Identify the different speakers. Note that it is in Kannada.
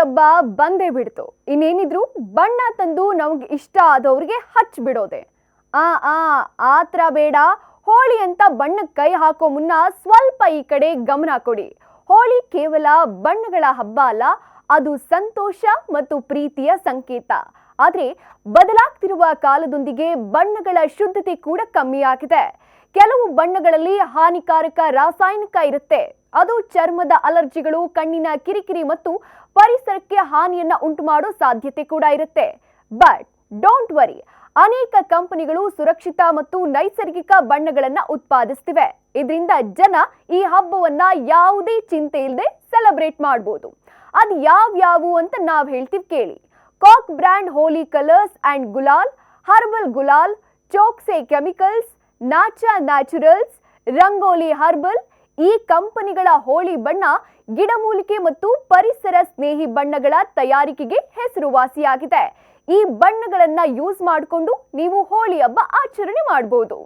Speaker 1: ಹಬ್ಬ ಬಂದೇ ಬಿಡ್ತು. ಇನ್ನೇನಿದ್ರು ಬಣ್ಣ ತಂದು ನಮ್ಗೆ ಇಷ್ಟ ಆದವ್ರಿಗೆ ಹಚ್ಬಿಡೋದೆ ಆ ಆ ಆತ್ರ ಬೇಡ. ಹೋಳಿ ಅಂತ ಬಣ್ಣಕ್ಕೆ ಕೈ ಹಾಕೋ ಮುನ್ನ ಸ್ವಲ್ಪ ಈ ಕಡೆ ಗಮನ ಕೊಡಿ. ಹೋಳಿ ಕೇವಲ ಬಣ್ಣಗಳ ಹಬ್ಬ ಅಲ್ಲ, ಅದು ಸಂತೋಷ ಮತ್ತು ಪ್ರೀತಿಯ ಸಂಕೇತ. ಆದರೆ ಬದಲಾಗ್ತಿರುವ ಕಾಲದೊಂದಿಗೆ ಬಣ್ಣಗಳ ಶುದ್ಧತೆ ಕೂಡ ಕಮ್ಮಿಯಾಗಿದೆ ಕೆಲವು ಬಣ್ಣಗಳಲ್ಲಿ ಹಾನಿಕಾರಕ ರಾಸಾಯನಿಕ ಇರುತ್ತೆ. ಅದು ಚರ್ಮದ ಅಲರ್ಜಿಗಳು, ಕಣ್ಣಿನ ಕಿರಿಕಿರಿ ಮತ್ತು ಪರಿಸರಕ್ಕೆ ಹಾನಿಯನ್ನ ಉಂಟು ಮಾಡೋ ಸಾಧ್ಯತೆ ಕೂಡ ಇರುತ್ತೆ. ಬಟ್ ಡೋಂಟ್ ವರಿ ಅನೇಕ ಕಂಪನಿಗಳು ಸುರಕ್ಷಿತ ಮತ್ತು ನೈಸರ್ಗಿಕ ಬಣ್ಣಗಳನ್ನ ಉತ್ಪಾದಿಸ್ತಿವೆ. ಇದರಿಂದ ಜನ ಈ ಹಬ್ಬವನ್ನ ಯಾವುದೇ ಚಿಂತೆ ಇಲ್ಲದೆ ಸೆಲೆಬ್ರೇಟ್ ಮಾಡಬಹುದು ಅದು ಯಾವ್ಯಾವು ಅಂತ ನಾವು ಹೇಳ್ತೀವಿ ಕೇಳಿ. Cock brand Holi colours and gulal herbal gulal ಚೋಕ್ಸೆ chemicals ನಾಚಾ ನ್ಯಾಚುರಲ್ಸ್ ರಂಗೋಲಿ ಹರ್ಬಲ್ ಈ ಕಂಪನಿಗಳ ಹೋಳಿ ಬಣ್ಣ ಗಿಡಮೂಲಿಕೆ ಮತ್ತು ಪರಿಸರ ಸ್ನೇಹಿ ಬಣ್ಣಗಳ ತಯಾರಿಕೆಗೆ ಹೆಸರುವಾಸಿಯಾಗಿದೆ. ಈ ಬಣ್ಣಗಳನ್ನ ಯೂಸ್ ಮಾಡಿಕೊಂಡು ನೀವು ಹೋಳಿ ಹಬ್ಬ ಆಚರಣೆ ಮಾಡಬಹುದು